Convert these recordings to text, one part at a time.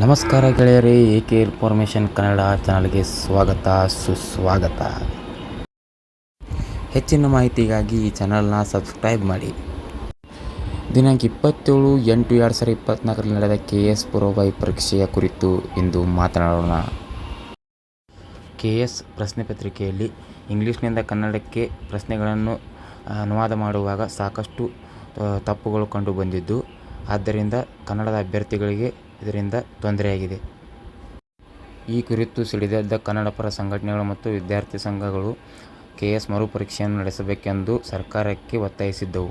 ನಮಸ್ಕಾರ ಗೆಳೆಯರೇ A K information Kannada ಚಾನಲ್ಗೆ ಸ್ವಾಗತ, ಸುಸ್ವಾಗತ. ಹೆಚ್ಚಿನ ಮಾಹಿತಿಗಾಗಿ ಈ ಚಾನಲ್ನ ಸಬ್ಸ್ಕ್ರೈಬ್ ಮಾಡಿ. ದಿನಾಂಕ ಇಪ್ಪತ್ತೇಳು, ಎಂಟು, ಎರಡು ಸಾವಿರದ ಇಪ್ಪತ್ತ್ನಾಲ್ಕರಲ್ಲಿ ನಡೆದ ಕೆ ಎಸ್ ಪೂರ್ವಭಾವಿ ಪರೀಕ್ಷೆಯ ಕುರಿತು ಇಂದು ಮಾತನಾಡೋಣ. ಕೆ ಎಸ್ ಪ್ರಶ್ನೆ ಪತ್ರಿಕೆಯಲ್ಲಿ ಇಂಗ್ಲೀಷ್ನಿಂದ ಕನ್ನಡಕ್ಕೆ ಪ್ರಶ್ನೆಗಳನ್ನು ಅನುವಾದ ಮಾಡುವಾಗ ಸಾಕಷ್ಟು ತಪ್ಪುಗಳು ಕಂಡುಬಂದಿದ್ದು ಆದ್ದರಿಂದ ಕನ್ನಡದ ಅಭ್ಯರ್ಥಿಗಳಿಗೆ ಇದರಿಂದ ತೊಂದರೆಯಾಗಿದೆ. ಈ ಕುರಿತು ಸಿಡಿದೆದ್ದ ಕನ್ನಡಪರ ಸಂಘಟನೆಗಳು ಮತ್ತು ವಿದ್ಯಾರ್ಥಿ ಸಂಘಗಳು ಕೆ ಎಸ್ ಮರುಪರೀಕ್ಷೆಯನ್ನು ನಡೆಸಬೇಕೆಂದು ಸರ್ಕಾರಕ್ಕೆ ಒತ್ತಾಯಿಸಿದ್ದವು.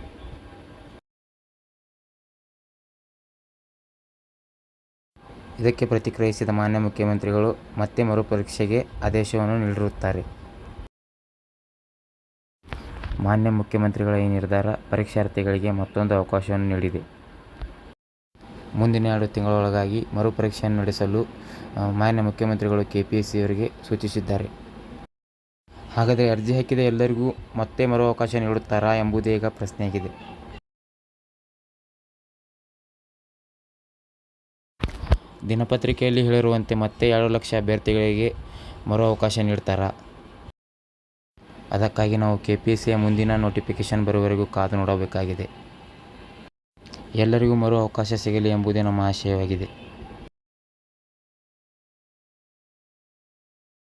ಇದಕ್ಕೆ ಪ್ರತಿಕ್ರಿಯಿಸಿದ ಮಾನ್ಯ ಮುಖ್ಯಮಂತ್ರಿಗಳು ಮತ್ತೆ ಮರುಪರೀಕ್ಷೆಗೆ ಆದೇಶವನ್ನು ನೀಡಿರುತ್ತಾರೆ. ಮಾನ್ಯ ಮುಖ್ಯಮಂತ್ರಿಗಳ ಈ ನಿರ್ಧಾರ ಪರೀಕ್ಷಾರ್ಥಿಗಳಿಗೆ ಮತ್ತೊಂದು ಅವಕಾಶವನ್ನು ನೀಡಿದೆ. ಮುಂದಿನ ಎರಡು ತಿಂಗಳೊಳಗಾಗಿ ಮರುಪರೀಕ್ಷೆಯನ್ನು ನಡೆಸಲು ಮಾನ್ಯ ಮುಖ್ಯಮಂತ್ರಿಗಳು ಕೆ ಪಿ ಎಸ್ ಸಿ ಅವರಿಗೆ ಸೂಚಿಸಿದ್ದಾರೆ. ಹಾಗಾದರೆ ಅರ್ಜಿ ಹಾಕಿದ ಎಲ್ಲರಿಗೂ ಮತ್ತೆ ಮರು ಅವಕಾಶ ನೀಡುತ್ತಾರಾ ಎಂಬುದೇ ಈಗ ಪ್ರಶ್ನೆಯಾಗಿದೆ. ದಿನಪತ್ರಿಕೆಯಲ್ಲಿ ಹೇಳಿರುವಂತೆ ಮತ್ತೆ ಎರಡು ಲಕ್ಷ ಅಭ್ಯರ್ಥಿಗಳಿಗೆ ಮರು ಅವಕಾಶ ನೀಡ್ತಾರಾ ಅದಕ್ಕಾಗಿ ನಾವು ಕೆ ಪಿ ಎಸ್ ಸಿಯ ಮುಂದಿನ ನೋಟಿಫಿಕೇಶನ್ ಬರುವವರೆಗೂ ಕಾದು ನೋಡಬೇಕಾಗಿದೆ. ಎಲ್ಲರಿಗೂ ಮರು ಅವಕಾಶ ಸಿಗಲಿ ಎಂಬುದೇ ನಮ್ಮ ಆಶಯವಾಗಿದೆ.